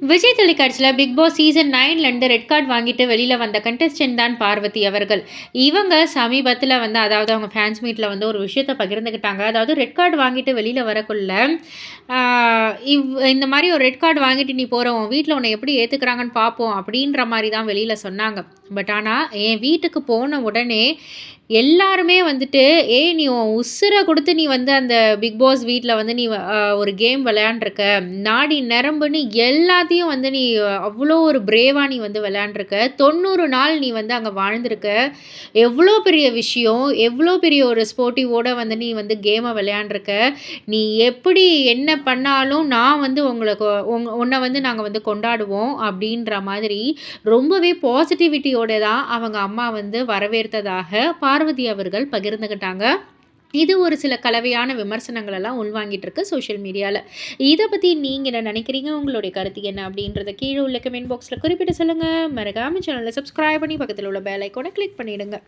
விஜய் தொலைக்காட்சியில் big boss season நைன்லேருந்து red card வாங்கிட்டு வெளியில் வந்த கண்டஸ்டன்ட் தான் பார்வதி அவர்கள். இவங்க சமீபத்தில் வந்து அதாவது அவங்க ஃபேன்ஸ் மீட்டில் வந்து ஒரு விஷயத்தை பகிர்ந்துக்கிட்டாங்க அதாவது ரெட் கார்டு வாங்கிட்டு வெளியில் வரக்குள்ள இவ் இந்த மாதிரி ஒரு ரெட் கார்டு வாங்கிட்டு நீ போகிறோம் வீட்டில் உன்னை எப்படி ஏற்றுக்கிறாங்கன்னு பார்ப்போம் அப்படின்ற மாதிரி தான் வெளியில் சொன்னாங்க. பட் ஆனால் என் வீட்டுக்கு போன உடனே எல்லாருமே வந்துட்டு ஏய் நீ உன் உசுரை கொடுத்து நீ வந்து அந்த பிக் பாஸ் வீட்டில் வந்து நீ ஒரு கேம் விளையாண்டுருக்க. நாடி நரம்புன்னு எல்லாத்தையும் வந்து நீ அவ்வளோ ஒரு பிரேவாக நீ வந்து விளையாண்டுருக்க. தொண்ணூறு நாள் நீ வந்து அங்கே வாழ்ந்திருக்க. எவ்வளோ பெரிய விஷயம் எவ்வளோ பெரிய ஒரு ஸ்போர்ட்டிவோட வந்து நீ வந்து கேமை விளையாண்டுருக்க. நீ எப்படி என்ன பண்ணாலும் நான் வந்து உங்களுக்கு உங் உன்னை வந்து நாங்கள் வந்து கொண்டாடுவோம். அப்படின்ற மாதிரி ரொம்பவே பாசிட்டிவிட்டி பாசிட்டிவிட்டியோட தான் அவங்க அம்மா வந்து வரவேற்றதாக பார்வதி அவர்கள் பகிர்ந்துக்கிட்டாங்க இது ஒரு சில கலவையான விமர்சனங்கள் எல்லாம் உள்வாங்கிட்டு இருக்கு சோஷியல் மீடியாவில் இதை பற்றி நீங்கள் என்ன நினைக்கிறீங்க? உங்களுடைய கருத்து என்ன அப்படின்றத கீழே உள்ள கமெண்ட் பாக்ஸில் குறிப்பிட்டு சொல்லுங்கள் மறக்காமல் சேனலை சப்ஸ்கிரைப் பண்ணி பக்கத்தில் உள்ள பெல் ஐக்கோனை கிளிக் பண்ணிவிடுங்க